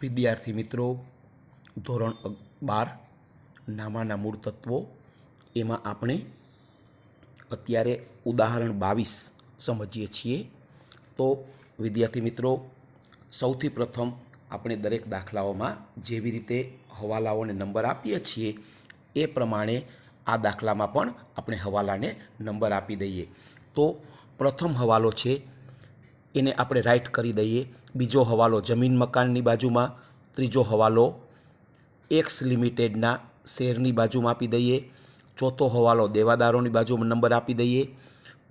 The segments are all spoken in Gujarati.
વિદ્યાર્થી મિત્રો, ધોરણ બાર, નામાના મૂળ તત્વો, એમાં આપણે અત્યારે ઉદાહરણ બાવીસ સમજીએ છીએ. તો વિદ્યાર્થી મિત્રો, સૌથી પ્રથમ આપણે દરેક દાખલાઓમાં જેવી રીતે હવાલાઓને નંબર આપીએ છીએ, એ પ્રમાણે આ દાખલામાં પણ આપણે હવાલાને નંબર આપી દઈએ. તો પ્રથમ હવાલો છે એને આપણે રાઇટ કરી દઈએ. બીજો હવાલો જમીન મકાનની બાજુમાં, ત્રીજો હવાલો એક્સ લિમિટેડના શેરની બાજુમાં આપી દઈએ. ચોથો હવાલો દેવાદારોની બાજુમાં નંબર આપી દઈએ.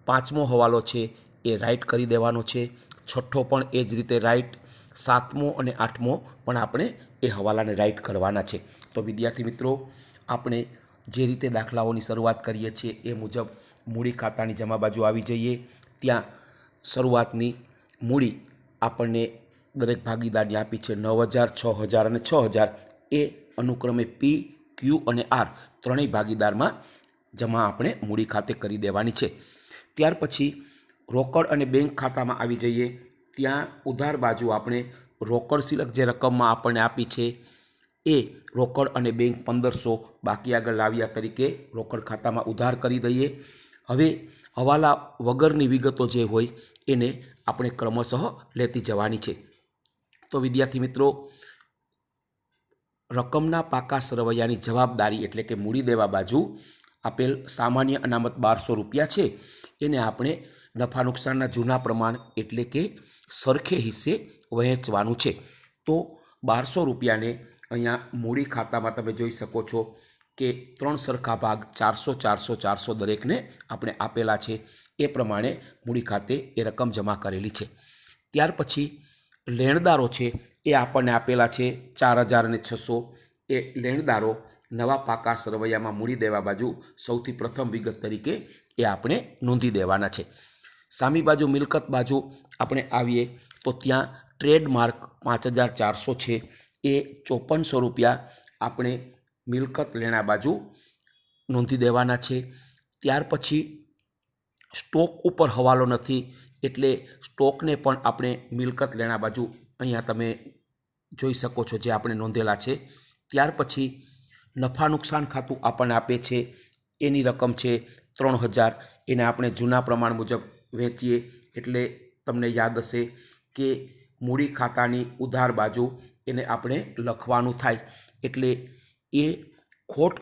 પાંચમો હવાલો છે એ રાઇટ કરી દેવાનો છે. છઠ્ઠો પણ એ જ રીતે રાઇટ સાતમો અને આઠમો પણ આપણે એ હવાલાને રાઇટ કરવાના છે. તો વિદ્યાર્થી મિત્રો, આપણે જે રીતે દાખલાઓની શરૂઆત કરીએ છીએ એ મુજબ મૂડી ખાતાની જમા બાજુ આવી જઈએ. ત્યાં શરૂઆતની મૂડી આપણને દરેક ભાગીદારની આપી છે નવ હજાર, છ હજાર અને છ હજાર. એ અનુક્રમે પી ક્યુ અને આર ત્રણેય ભાગીદારમાં જમા આપણે મૂડી ખાતે કરી દેવાની છે. ત્યાર પછી રોકડ અને બેંક ખાતામાં આવી જઈએ. ત્યાં ઉધાર બાજુ આપણે રોકડ સિલક જે રકમમાં આપણને આપી છે એ રોકડ અને બેંક પંદરસો બાકી આગળ લાવ્યા તરીકે રોકડ ખાતામાં ઉધાર કરી દઈએ. હવે હવાલા વગરની વિગતો જે હોય એને આપણે ક્રમશઃ લેતી જવાની છે. તો વિદ્યાર્થી મિત્રો, રકમના પાકા સરવૈયાની જવાબદારી એટલે કે મૂડી દેવા બાજુ આપેલ સામાન્ય અનામત બારસો રૂપિયા છે. એને આપણે નફા નુકસાનના જૂના પ્રમાણ એટલે કે સરખે હિસ્સે વહેંચવાનું છે. તો બારસો રૂપિયાને અહીંયા મૂડી ખાતામાં તમે જોઈ શકો છો. કે ત્રણ સરખા ભાગ ચારસો ચારસો ચારસો દરેકને આપણે આપેલા છે. એ પ્રમાણે મૂડી ખાતે એ રકમ જમા કરેલી છે. ત્યાર પછી લેણદારો છે એ આપણને આપેલા છે ચાર હજાર અને છસો. એ લેણદારો નવા પાકા સરવૈયામાં મૂડી દેવા બાજુ સૌથી પ્રથમ વિગત તરીકે એ આપણે નોંધી દેવાના છે. સામી બાજુ મિલકત બાજુ આપણે આવીએ તો ત્યાં ટ્રેડમાર્ક પાંચ હજાર ચારસો છે. એ ચોપનસો રૂપિયા આપણે મિલકત લેણા બાજુ નોંધી દેવાના છે. ત્યાર પછી સ્ટોક ઉપર હવાલો નથી એટલે સ્ટોકને પણ આપણે મિલકત લેણા બાજુ અહીંયા તમે જોઈ શકો છો જે આપણે નોંધેલા છે. ત્યાર પછી નફા નુકસાન ખાતું આપણને આપે છે. એની રકમ છે ત્રણ હજાર. એને આપણે જૂના પ્રમાણ મુજબ વેચીએ. એટલે તમને યાદ હશે કે મૂડી ખાતાની ઉધાર બાજુ એને આપણે લખવાનું થાય. એટલે એ ખોટ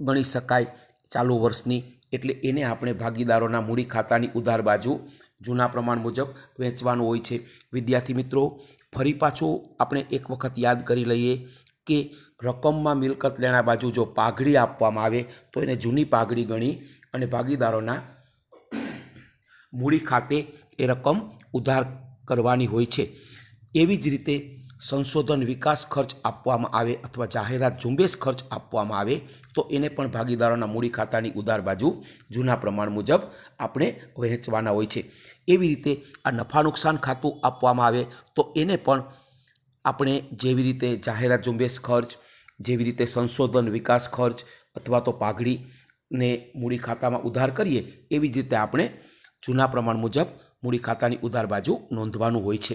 ગણી શકાય ચાલુ વર્ષની. એટલે એને આપણે ભાગીદારોના મૂડી ખાતાની ઉધાર બાજુ જૂના પ્રમાણ મુજબ વેચવાનું હોય છે. વિદ્યાર્થી મિત્રો, ફરી પાછું આપણે એક વખત યાદ કરી લઈએ કે રકમમાં મિલકત લેણા બાજુ જો પાઘડી આપવામાં આવે, તો એને જૂની પાઘડી ગણી અને ભાગીદારોના મૂડી ખાતે એ રકમ ઉધાર કરવાની હોય છે. એવી જ રીતે સંશોધન વિકાસ ખર્ચ આપવામાં આવે અથવા જાહેરાત ઝુંબેશ ખર્ચ આપવામાં આવે, તો એને પણ ભાગીદારોના મૂડી ખાતાની ઉદાર બાજુ જૂના પ્રમાણ મુજબ આપણે વહેંચવાના હોય છે. એવી રીતે આ નફા નુકસાન ખાતું આપવામાં આવે, તો એને પણ આપણે જેવી રીતે જાહેરાત ઝુંબેશ ખર્ચ, જેવી રીતે સંશોધન વિકાસ ખર્ચ અથવા તો પાઘડીને મૂડી ખાતામાં ઉધાર કરીએ, એવી જ રીતે આપણે જૂના પ્રમાણ મુજબ મૂડી ખાતાની ઉધાર બાજુ નોંધવાનું હોય છે.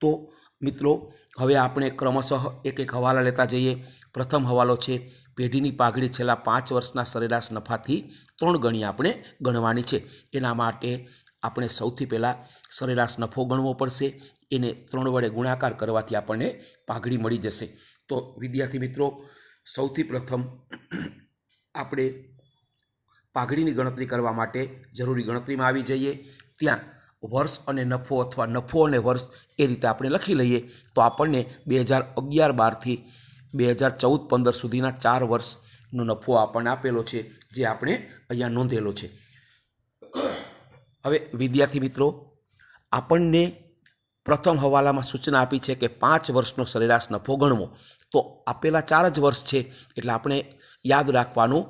તો મિત્રો, હવે આપણે ક્રમશઃ એક એક હવાલા લેતા જઈએ. પ્રથમ હવાલો છે, પેઢીની પાઘડી છેલ્લા પાંચ વર્ષના સરેરાશ નફાથી ત્રણ ગણી આપણે ગણવાની છે. એના માટે આપણે સૌથી પહેલાં સરેરાશ નફો ગણવો પડશે. એને ત્રણ વડે ગુણાકાર કરવાથી આપણને પાઘડી મળી જશે. તો વિદ્યાર્થી મિત્રો, સૌથી પ્રથમ આપણે પાઘડીની ગણતરી કરવા માટે જરૂરી ગણતરીમાં આવી જઈએ. ત્યાં વર્ષ અને નફો અથવા નફો અને વર્ષ એ રીતે આપણે લખી લઈએ, તો આપણને બે હજાર અગિયાર બારથી બે હજાર ચૌદ પંદર સુધીના ચાર વર્ષનો નફો આપણને આપેલો છે, જે આપણે અહીંયા નોંધેલો છે. હવે વિદ્યાર્થી મિત્રો, આપણને પ્રથમ હવાલામાં સૂચના આપી છે કે પાંચ વર્ષનો સરેરાશ નફો ગણવો. તો આપેલા ચાર જ વર્ષ છે, એટલે આપણે યાદ રાખવાનું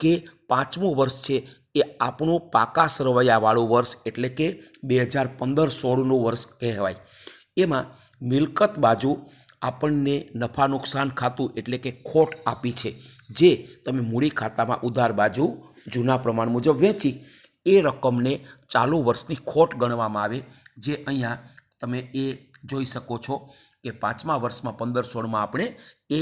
કે પાંચમું વર્ષ છે એ આપણું પાકા સરવૈયાવાળું વર્ષ એટલે કે બે હજાર પંદર સોળનું વર્ષ કહેવાય. એમાં મિલકત બાજુ આપણને નફા નુકસાન ખાતું એટલે કે ખોટ આપી છે. જે તમે મૂડી ખાતામાં ઉધાર બાજુ જૂના પ્રમાણ મુજબ વેચી, એ રકમને ચાલુ વર્ષની ખોટ ગણવામાં આવે. જે અહીંયા તમે એ જોઈ શકો છો કે પાંચમા વર્ષમાં પંદર સોળમાં આપણે એ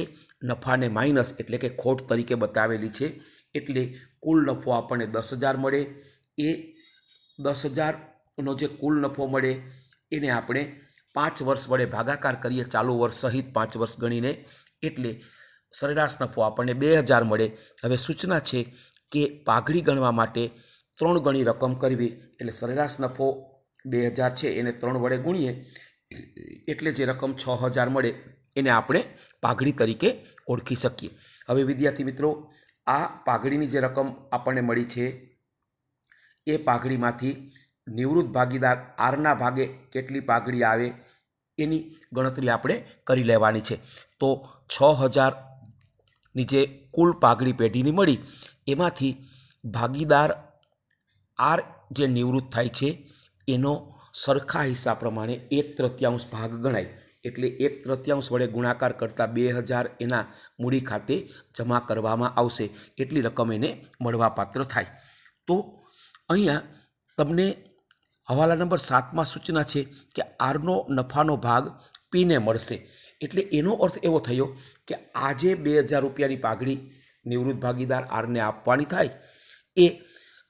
નફાને માઇનસ એટલે કે ખોટ તરીકે બતાવેલી છે. એટલે કુલ નફો આપણને દસ હજાર મળે. એ દસ હજારનો જે કુલ નફો મળે, એને આપણે પાંચ વર્ષ વડે ભાગાકાર કરીએ, ચાલુ વર્ષ સહિત પાંચ વર્ષ ગણીને. એટલે સરેરાશ નફો આપણને બે હજાર મળે. હવે સૂચના છે કે પાઘડી ગણવા માટે ત્રણ ગણી રકમ કરવી. એટલે સરેરાશ નફો બે હજાર છે, એને ત્રણ વડે ગુણીએ. એટલે જે રકમ છ હજાર મળે, એને આપણે પાઘડી તરીકે ઓળખી શકીએ. હવે વિદ્યાર્થી મિત્રો આ પાઘડીની જે રકમ આપણને મળી છે, એ પાઘડીમાંથી નિવૃત્ત ભાગીદાર આરના ભાગે કેટલી પાઘડી આવે, એની ગણતરી આપણે કરી લેવાની છે. તો છ હજારની જે કુલ પાઘડી પેઢીની મળી, એમાંથી ભાગીદાર આર જે નિવૃત્ત થાય છે, એનો સરખા હિસ્સા પ્રમાણે એક તૃતીયાંશ ભાગ ગણાય. એટલે એક તૃતીયાંશ વડે ગુણાકાર કરતાં બે હજાર એના મૂડી ખાતે જમા કરવામાં આવશે. એટલી રકમ એને મળવાપાત્ર થાય. તો અહીંયા તમને હવાલા નંબર સાતમાં સૂચના છે કે આરનો નફાનો ભાગ પીને મળશે. એટલે એનો અર્થ એવો થયો કે આજે બે હજાર રૂપિયાની પાઘડી નિવૃત્ત ભાગીદાર આરને આપવાની થાય. એ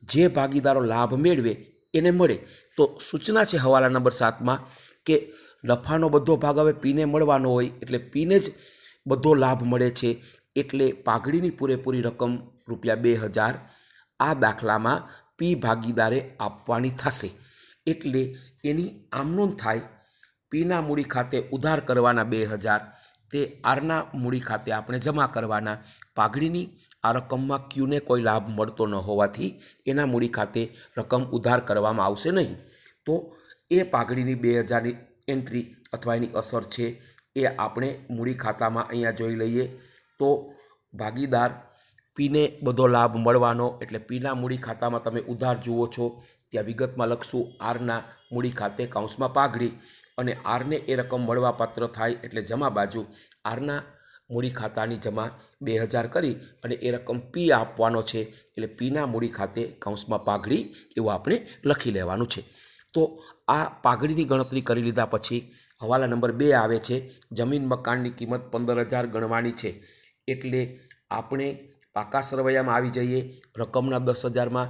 જે ભાગીદારો લાભ મેળવે એને મળે. તો સૂચના છે હવાલા નંબર સાતમાં કે નફાનો બધો ભાગ હવે પીને મળવાનો હોય, એટલે પીને જ બધો લાભ મળે છે. એટલે પાઘડીની પૂરેપૂરી રકમ રૂપિયા બે હજાર આ દાખલામાં પી ભાગીદારે આપવાની થશે. એટલે એની આમનોંધ થાય, પીના મૂડી ખાતે ઉધાર કરવાના બે હજાર, તે આરના મૂડી ખાતે આપણે જમા કરવાના. પાઘડીની આ રકમમાં ક્યુને કોઈ લાભ મળતો ન હોવાથી એના મૂડી ખાતે રકમ ઉધાર કરવામાં આવશે નહીં. તો એ પાઘડીની બે હજારની એન્ટ્રી અથવા એની અસર છે એ આપણે મૂડી ખાતામાં અહીંયા જોઈ લઈએ તો ભાગીદાર પીને બધો લાભ મળવાનો એટલે પીના મૂડી ખાતામાં તમે ઉધાર જુઓ છો, ત્યાં વિગતમાં લખશું આરના મૂડી ખાતે કાઉન્સમાં પાઘડી અને આરને એ રકમ મળવાપાત્ર થાય એટલે જમા બાજુ આરના મૂડી ખાતાની જમા બે હજાર કરી અને એ રકમ પી આપવાનો છે એટલે પીના મૂડી ખાતે કાઉન્સમાં પાઘડી એવું આપણે લખી લેવાનું છે. તો આ પાઘડીની ગણતરી કરી લીધા પછી હવાલા નંબર બે આવે છે, જમીન મકાનની કિંમત પંદર હજાર ગણવાની છે. એટલે આપણે પાકા સરવૈયામાં આવી જઈએ, રકમના દસ હજારમાં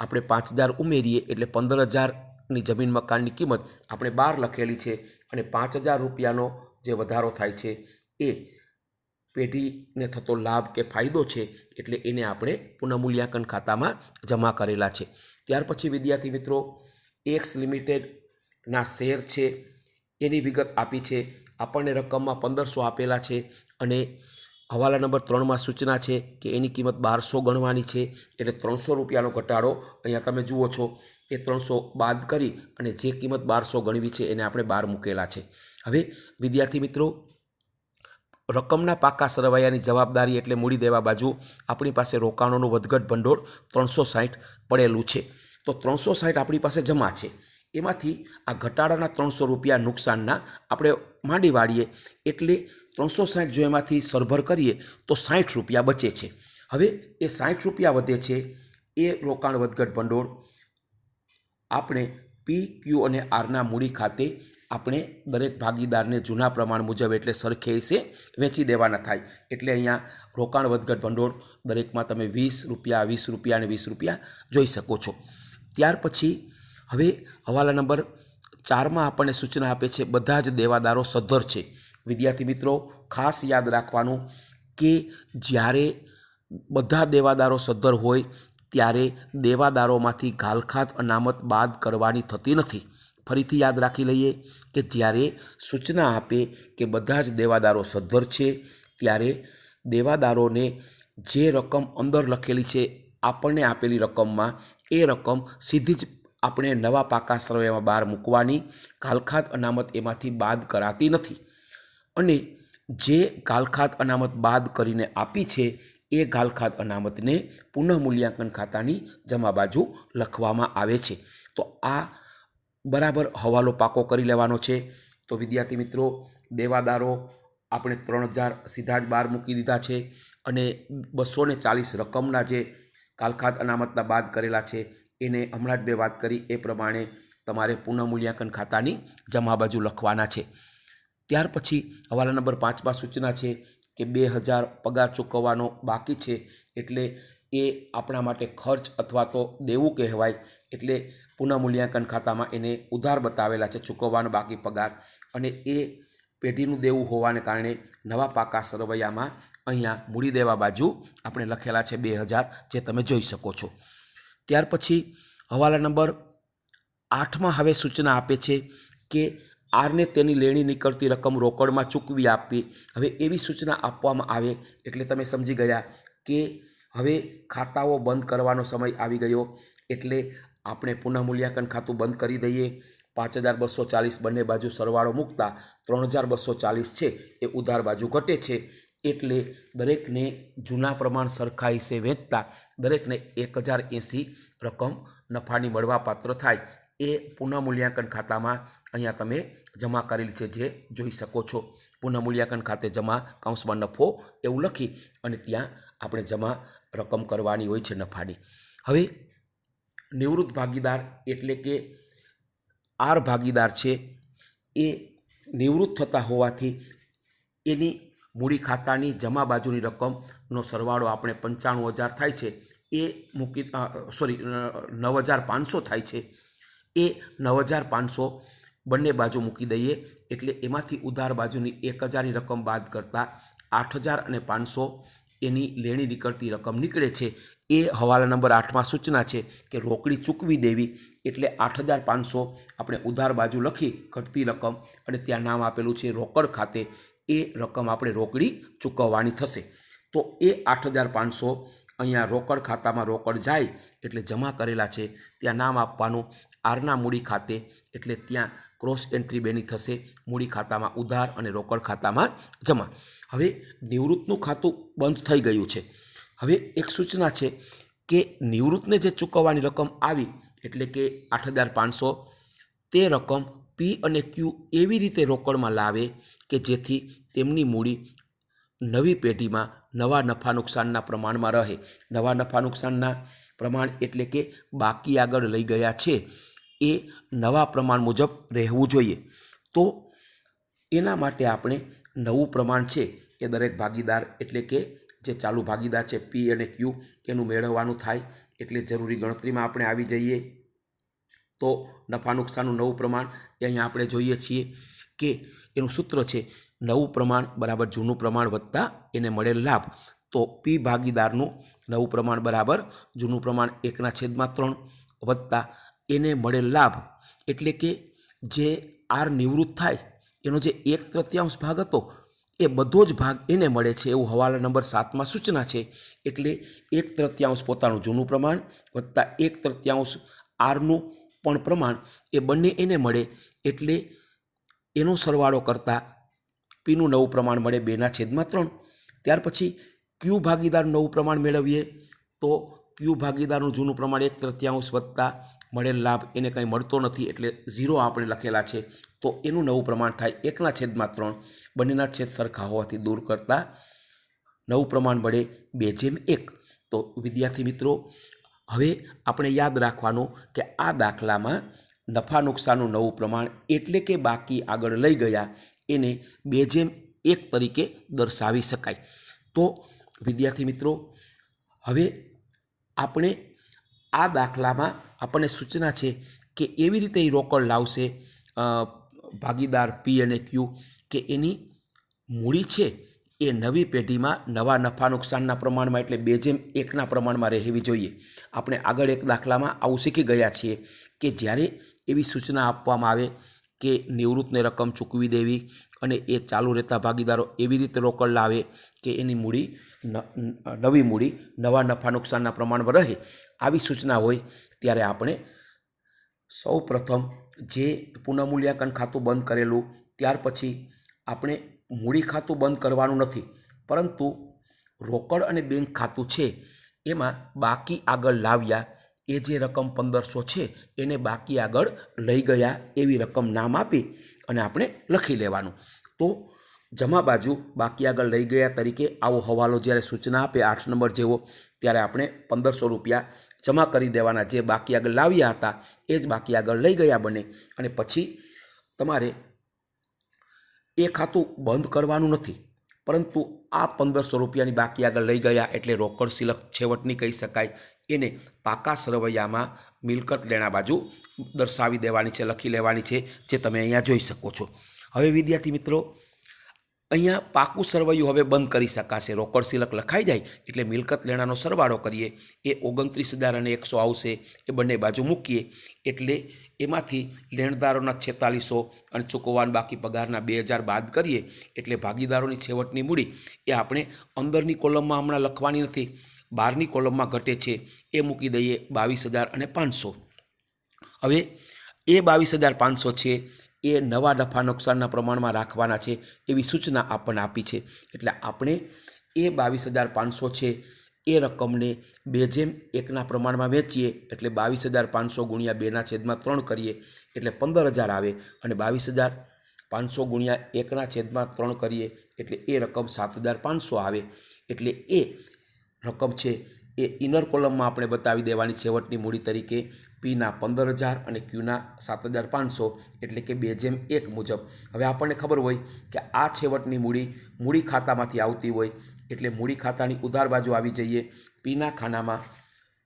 આપણે પાંચ હજાર ઉમેરીએ, એટલે પંદર હજારની જમીન મકાનની કિંમત આપણે બાર લખેલી છે અને પાંચ હજાર રૂપિયાનો જે વધારો થાય છે એ પેઢીને થતો લાભ કે ફાયદો છે એટલે એને આપણે પુનઃમૂલ્યાંકન ખાતામાં જમા કરેલા છે. ત્યાર પછી વિદ્યાર્થી મિત્રો એક્સ લિમિટેડના શેર છે, એની વિગત આપી છે. આપણને રકમમાં પંદરસો આપેલા છે અને હવાલા નંબર ત્રણમાં સૂચના છે કે એની કિંમત બારસો ગણવાની છે, એટલે ત્રણસો રૂપિયાનો ઘટાડો અહીંયા તમે જુઓ છો. એ ત્રણસો બાદ કરી અને જે કિંમત બારસો ગણવી છે એને આપણે બહાર મૂકેલા છે. હવે વિદ્યાર્થી મિત્રો, રકમના પાકા સરવાયાની જવાબદારી એટલે મૂડી દેવા બાજુ આપણી પાસે રોકાણોનું વધઘટ ભંડોળ ત્રણસો સાઠ પડેલું છે. તો ત્રણસો સાઠ આપણી પાસે જમા છે. એમાંથી આ ઘટાડાના ત્રણસો રૂપિયા નુકસાનના આપણે માંડી વાળીએ. એટલે ત્રણસો સાઠ જો એમાંથી સરભર કરીએ તો સાઠ રૂપિયા બચે છે. હવે એ સાઠ રૂપિયા વધે છે એ રોકાણ વધઘટ ભંડોળ આપણે પી, ક્યુ અને આરના મૂડી ખાતે આપણે દરેક ભાગીદારને જૂના પ્રમાણ મુજબ એટલે સરખે હિસ્સે વેચી દેવાના થાય. એટલે અહીંયા રોકાણ વધઘટ ભંડોળ દરેકમાં તમે વીસ રૂપિયા વીસ રૂપિયા અને વીસ રૂપિયા જોઈ શકો છો. ત્યાર પછી હવે હવાલા નંબર ચારમાં આપણને સૂચના આપે છે, બધા જ દેવાદારો સદ્ધર છે. વિદ્યાર્થી મિત્રો, ખાસ યાદ રાખવાનું કે જ્યારે બધા દેવાદારો સદ્ધર હોય, ત્યારે દેવાદારોમાંથી ઘાલખાત અનામત બાદ કરવાની થતી નથી. ફરીથી યાદ રાખી લઈએ કે જ્યારે સૂચના આપે કે બધા જ દેવાદારો સદ્ધર છે, ત્યારે દેવાદારોને જે રકમ અંદર લખેલી છે, આપણને આપેલી રકમમાં એ રકમ સીધી જ આપણે નવા પાકા સર્વેમાં બહાર મૂકવાની. ઘાલખાત અનામત એમાંથી બાદ કરાતી નથી. અને જે ગાલખાત અનામત બાદ કરીને આપી છે, એ ગાલખાત અનામતને પુનઃમૂલ્યાંકન ખાતાની જમા બાજુ લખવામાં આવે છે. તો આ બરાબર હવાલો પાકો કરી લેવાનો છે. તો વિદ્યાર્થી મિત્રો, દેવાદારો, આપણે ત્રણ હજાર સીધા જ બહાર મૂકી દીધા છે અને બસો ચાલીસ રકમના જે કાલખાત અનામતના બાદ કરેલા છે. એને હમણાં જ બે વાત કરી. એ પ્રમાણે તમારે પુનઃમૂલ્યાંકન ખાતાની જમા બાજુ લખવાના છે. ત્યાર પછી હવાલા નંબર પાંચમાં સૂચના છે કે બે હજાર પગાર ચૂકવવાનો બાકી છે એટલે એ આપણા માટે ખર્ચ અથવા તો દેવું કહેવાય. એટલે પુનઃમૂલ્યાંકન ખાતામાં એને ઉધાર બતાવેલા છે ચૂકવવાનો બાકી પગાર. અને એ પેઢીનું દેવું હોવાને કારણે નવા પાકા સરવૈયામાં અહીંયા મૂડી દેવા બાજુ આપણે લખેલા છે બે હજાર જે તમે જોઈ શકો છો. ત્યાર પછી હવાલા નંબર આઠમાં હવે સૂચના આપે છે કે આરને તેની લેણી નીકળતી રકમ રોકડમાં ચૂકવી આપવી. હવે એવી સૂચના આપવામાં આવે એટલે તમે સમજી ગયા કે હવે ખાતાઓ બંધ કરવાનો સમય આવી ગયો એટલે આપણે પુનઃમૂલ્યાંકન ખાતું બંધ કરી દઈએ. પાંચ હજાર બસો ચાલીસ બંને બાજુ સરવાળો મૂકતા ત્રણ હજાર બસો ચાલીસ છે એ ઉધાર બાજુ ઘટે છે. એટલે દરેકને જૂના પ્રમાણ સરખા હિસ્સે વેચતા દરેકને એક હજાર એંસી રકમ નફાની મળવાપાત્ર થાય. એ પુનઃમૂલ્યાંકન ખાતામાં અહીંયા તમે જમા કરેલી છે જે જોઈ શકો છો. પુનઃમૂલ્યાંકન ખાતે જમા કાઉન્સમાં નફો એવું લખી અને ત્યાં આપણે જમા રકમ કરવાની હોય છે નફાની. હવે નિવૃત્ત ભાગીદાર એટલે કે આર ભાગીદાર છે એ નિવૃત્ત થતા હોવાથી એની મૂડી ખાતાની જમા બાજુની રકમનો સરવાળો આપણે પંચાણું હજાર થાય છે. એ મૂકી સોરી નવ હજાર પાંચસો થાય છે. એ નવ હજાર પાંચસો બંને બાજુ મૂકી દઈએ એટલે એમાંથી ઉધાર બાજુની એક હજારની રકમ બાદ કરતાં આઠ હજાર અને પાંચસો એની લેણી નીકળતી રકમ નીકળે છે. એ હવાલા નંબર આઠમાં સૂચના છે કે રોકડી ચૂકવી દેવી એટલે આઠ હજાર પાંચસો આપણે ઉધાર બાજુ લખી ઘટતી રકમ અને ત્યાં નામ આપેલું છે રોકડ ખાતે એ રકમ આપણે રોકડી ચૂકવવાની થશે. તો એ આઠ હજાર પાંચસો અહીંયા રોકડ ખાતામાં રોકડ જાય એટલે જમા કરેલા છે. ત્યાં નામ આપવાનું આરના મૂડી ખાતે એટલે ત્યાં ક્રોસ એન્ટ્રી બેની થશે, મૂડી ખાતામાં ઉધાર અને રોકડ ખાતામાં જમા. હવે નિવૃત્તનું ખાતું બંધ થઈ ગયું છે. હવે એક સૂચના છે કે નિવૃત્તને જે ચૂકવવાની રકમ આવી એટલે કે આઠ હજાર પાંચસો, તે રકમ પી અને ક્યુ એવી રીતે રોકડમાં લાવે કે જેથી તેમની મૂડી નવી પેઢીમાં નવા નફા નુકસાનના પ્રમાણમાં રહે. નવા નફા નુકસાનના પ્રમાણ એટલે કે બાકી આગળ લઈ ગયા છે એ નવા પ્રમાણ મુજબ રહેવું જોઈએ. તો એના માટે આપણે નવું પ્રમાણ છે એ દરેક ભાગીદાર એટલે કે જે ચાલુ ભાગીદાર છે પી અને ક્યુ એનું મેળવવાનું થાય એટલે જરૂરી ગણતરીમાં આપણે આવી જઈએ. તો નફા નુકસાનનું નવું પ્રમાણ એ અહીંયા આપણે જોઈએ છીએ કે એનું સૂત્ર છે નવું પ્રમાણ બરાબર જૂનું પ્રમાણ વત્તા એને મળેલ લાભ. તો પી ભાગીદારનું નવું પ્રમાણ બરાબર જૂનું પ્રમાણ એકના છેદમાં ત્રણ વત્તા એને મળેલ લાભ. એટલે કે જે આર નિવૃત્ત થાય, એનો જે એક તૃતીયાંશ ભાગ હતો, એ બધો જ ભાગ એને મળે છે એવું હવાલા નંબર સાતમાં સૂચના છે. એટલે એક તૃતીયાંશ પોતાનું જૂનું પ્રમાણ વત્તા એક તૃતીયાંશ આરનું પણ પ્રમાણ એ બંને એને મળે. એટલે એનો સરવાળો કરતાં પીનું નવું પ્રમાણ મળે બેના છેદમાં ત્રણ. ત્યાર પછી ક્યુ ભાગીદારનું નવું પ્રમાણ મેળવીએ તો ક્યુ ભાગીદારનું જૂનું પ્રમાણ એક તૃતીયાંશ વધતા મળેલ લાભ એને કંઈ મળતો નથી એટલે ઝીરો આપણે લખેલા છે. તો એનું નવું પ્રમાણ થાય એકના છેદમાં ત્રણ. બંનેના છેદ સરખા હોવાથી દૂર કરતાં નવું પ્રમાણ મળે બે જેમ એક. તો વિદ્યાર્થી મિત્રો, હવે આપણે યાદ રાખવાનું કે આ દાખલામાં નફા નુકસાનનું નવું પ્રમાણ એટલે કે બાકી આગળ લઈ ગયા, એને બે જેમ એક તરીકે દર્શાવી શકાય. તો વિદ્યાર્થી મિત્રો, હવે આપણે આ દાખલામાં આપણને સૂચના છે કે એવી રીતે એ રોકડ લાવશે ભાગીદાર પી અને ક્યુ કે એની મૂડી છે એ નવી પેઢીમાં નવા નફા નુકસાનના પ્રમાણમાં એટલે બે જેમ એકના પ્રમાણમાં રહેવી જોઈએ. આપણે આગળ એક દાખલામાં આવું શીખી ગયા છીએ કે જ્યારે એવી સૂચના આપવામાં આવે કે નિવૃત્તને રકમ ચૂકવી દેવી અને એ ચાલુ રહેતા ભાગીદારો એવી રીતે રોકડ લાવે કે એની મૂડી નવી મૂડી નવા નફા નુકસાનના પ્રમાણમાં રહે આવી સૂચના હોય ત્યારે આપણે સૌ પ્રથમ જે પુનઃમૂલ્યાંકન ખાતું બંધ કરેલું ત્યાર પછી આપણે મૂડી ખાતું બંધ કરવાનું નથી. પરંતુ રોકડ અને બેંક ખાતું છે, એમાં બાકી આગળ લાવ્યા. એ જે રકમ પંદરસો છે, એને બાકી આગળ લઈ ગયા એવી રકમ નામ આપી અને આપણે લખી લેવાનું. તો જમા બાજુ બાકી આગળ લઈ ગયા તરીકે આવો હવાલો જ્યારે સૂચના આપે આઠ નંબર જેવો, ત્યારે આપણે પંદરસો રૂપિયા જમા કરી દેવાના. જે બાકી આગળ લાવ્યા હતા, એ જ બાકી આગળ લઈ ગયા બને. અને પછી તમારે એ ખાતું બંધ કરવાનું નથી. પરંતુ આ પંદરસો રૂપિયાની બાકી આગળ લઈ ગયા એટલે રોકડ સિલક છેવટની કહી શકાય. એને પાકા સરવૈયામાં મિલકત લેણા બાજુ દર્શાવી દેવાની છે, લખી લેવાની છે, જે તમે અહીંયા જોઈ શકો છો. હવે વિદ્યાર્થી મિત્રો અહીંયા પાકું સરવૈયું હવે બંધ કરી શકાશે. રોકડ સિલક લખાઈ જાય એટલે મિલકત લેણાનો સરવાળો કરીએ. એ ઓગણત્રીસ હજાર અને એકસો આવશે. એ બંને બાજુ મૂકીએ. એટલે એમાંથી લેણદારોના છેતાલીસો અને ચૂકવવાન બાકી પગારના બે હજાર બાદ કરીએ. એટલે ભાગીદારોની છેવટની મૂડી એ આપણે અંદરની કોલમમાં હમણાં લખવાની નથી. બહારની કોલમમાં ઘટે છે. એ મૂકી દઈએ બાવીસ હજાર અને પાંચસો. હવે એ બાવીસ હજાર પાંચસો છે. એ નવા નફા નુકસાનના પ્રમાણમાં રાખવાના છે એવી સૂચના આપણને આપી છે. એટલે આપણે એ બાવીસ હજાર પાંચસો છે એ રકમને બે જેમ એકના પ્રમાણમાં વેચીએ એટલે બાવીસ હજાર પાંચસો ગુણ્યા બેના છેદમાં ત્રણ કરીએ એટલે પંદર હજાર આવે અને બાવીસ હજાર પાંચસો ગુણ્યા એકના છેદમાં ત્રણ કરીએ એટલે એ રકમ સાત હજાર પાંચસો આવે. એટલે એ રકમ છે એ ઇનર કોલમમાં આપણે બતાવી દેવાની છેવટની મૂડી તરીકે પીના પંદર હજાર અને ક્યુના સાત હજાર પાંચસો, એટલે કે બે જેમ એક મુજબ. હવે આપણને ખબર હોય કે આ છેવટની મૂડી મૂડી ખાતામાંથી આવતી હોય, એટલે મૂડી ખાતાની ઉધાર બાજુ આવી જઈએ. પીના ખાનામાં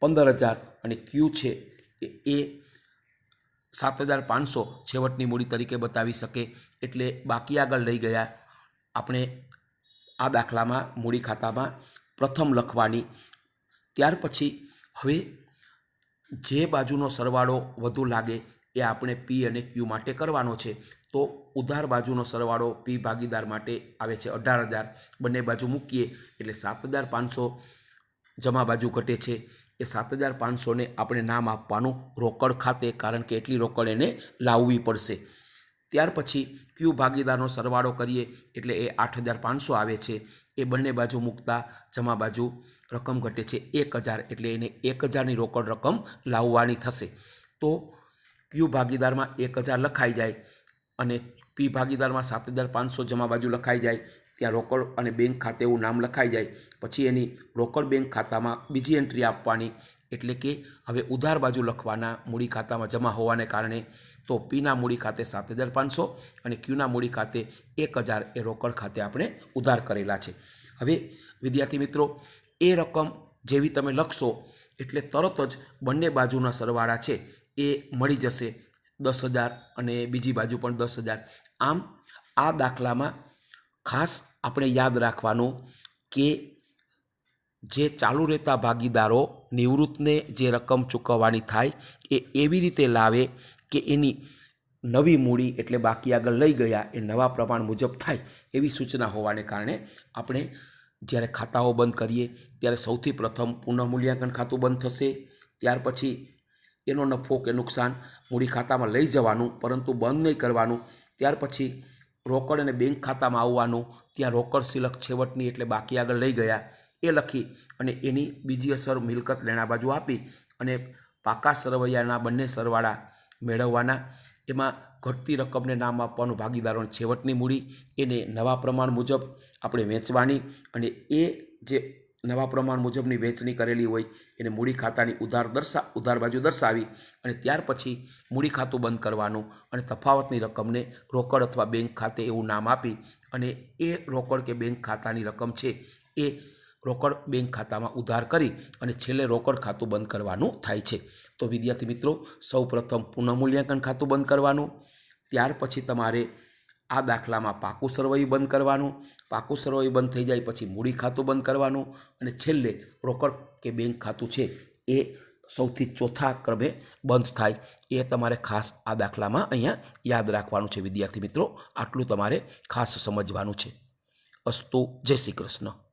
પંદર હજાર અને ક્યુ છે એ- સાત હજાર પાંચસો છેવટની મૂડી તરીકે બતાવી શકે. એટલે બાકી આગળ લઈ ગયા આપણે આ દાખલામાં મૂડી ખાતામાં પ્રથમ લખવાની. ત્યાર પછી હવે જે બાજુનો સરવાળો વધુ લાગે એ આપણે પી અને ક્યુ માટે કરવાનો છે. તો ઉધાર બાજુનો સરવાળો પી ભાગીદાર માટે આવે છે અઢાર હજાર. બંને બાજુ મૂકીએ એટલે સાત હજાર પાંચસો જમા બાજુ ઘટે છે. એ સાત હજાર પાંચસોને આપણે નામ આપવાનું રોકડ ખાતે, કારણ કે એટલી રોકડ એને લાવવી પડશે. ત્યાર પછી ક્યુ ભાગીદારનો સરવાળો કરીએ એટલે એ આઠ હજાર પાંચસો આવે છે. એ બંને બાજુ મૂકતા જમા બાજુ રકમ ઘટે છે એક હજાર એટલે એને એક હજારની રોકડ રકમ લાવવાની થશે. તો ક્યુ ભાગીદારમાં એક હજાર લખાઈ જાય અને પી ભાગીદારમાં સાત હજાર પાંચસો જમા બાજુ લખાઈ જાય, ત્યાં રોકડ અને બેંક ખાતે એવું નામ લખાઈ જાય, પછી એની રોકડ બેંક ખાતામાં બીજી એન્ટ્રી આપવાની, એટલે કે હવે ઉધાર બાજુ લખવાના મૂડી ખાતામાં જમા હોવાને કારણે તો પીના મૂડી ખાતે સાત હજાર પાંચસો અને ક્યુના મૂડી ખાતે એક હજાર એ રોકડ ખાતે આપણે ઉધાર કરેલા છે. હવે વિદ્યાર્થી મિત્રો, એ રકમ જેવી તમે લખશો, એટલે તરત જ બંને બાજુના સરવાળા છે એ મળી જશે દસ હજાર અને બીજી બાજુ પણ દસ હજાર. આમ આ દાખલામાં ખાસ આપણે યાદ રાખવાનું કે જે ચાલુ રહેતા ભાગીદારો નિવૃત્તને જે રકમ ચૂકવવાની થાય એ એવી રીતે લાવે કે એની નવી મૂડી એટલે બાકી આગળ લઈ ગયા એ નવા પ્રમાણ મુજબ થાય એવી સૂચના હોવાને કારણે આપણે જ્યારે ખાતાઓ બંધ કરીએ, ત્યારે સૌથી પ્રથમ પુનઃમૂલ્યાંકન ખાતું બંધ થશે. ત્યાર પછી એનો નફો કે નુકસાન મૂડી ખાતામાં લઈ જવાનું, પરંતુ બંધ નહીં કરવાનું. ત્યાર પછી રોકડ અને બેંક ખાતામાં આવવાનું, ત્યાં રોકડ સિલક છેવટની એટલે બાકી આગળ લઈ ગયા. એ લખી અને એની બીજી અસર મિલકત લેણા બાજુ આપી અને પાકા સરવૈયાના બંને સરવાળા મેળવવાના. એમાં ઘટતી રકમને નામ આપવાનું ભાગીદારોને છેવટની મૂડી. એને નવા પ્રમાણ મુજબ આપણે વેચવાની અને એ જે નવા પ્રમાણ મુજબની વેચણી કરેલી હોય એને મૂડી ખાતાની ઉધાર દર્શા, ઉધાર બાજુ દર્શાવી અને ત્યાર પછી મૂડી ખાતું બંધ કરવાનું અને તફાવતની રકમને રોકડ અથવા બેંક ખાતે એવું નામ આપી અને એ રોકડ કે બેંક ખાતાની રકમ છે એ રોકડ બેંક ખાતામાં ઉધાર કરી અને છેલ્લે રોકડ ખાતું બંધ કરવાનું થાય છે. તો વિદ્યાર્થી મિત્રો સૌ પ્રથમ પુનઃમૂલ્યાંકન ખાતું બંધ કરવાનું, ત્યાર પછી તમારે આ દાખલામાં પાકું સરવૈયું બંધ કરવાનું, પાકું સરવૈયું બંધ થઈ જાય પછી મૂડી ખાતું બંધ કરવાનું અને છેલ્લે રોકડ કે બેંક ખાતું છે એ સૌથી ચોથા ક્રમે બંધ થાય. એ તમારે ખાસ આ દાખલામાં અહીંયા યાદ રાખવાનું છે વિદ્યાર્થી મિત્રો, આટલું તમારે ખાસ સમજવાનું છે. અસ્તુ, જય શ્રી કૃષ્ણ.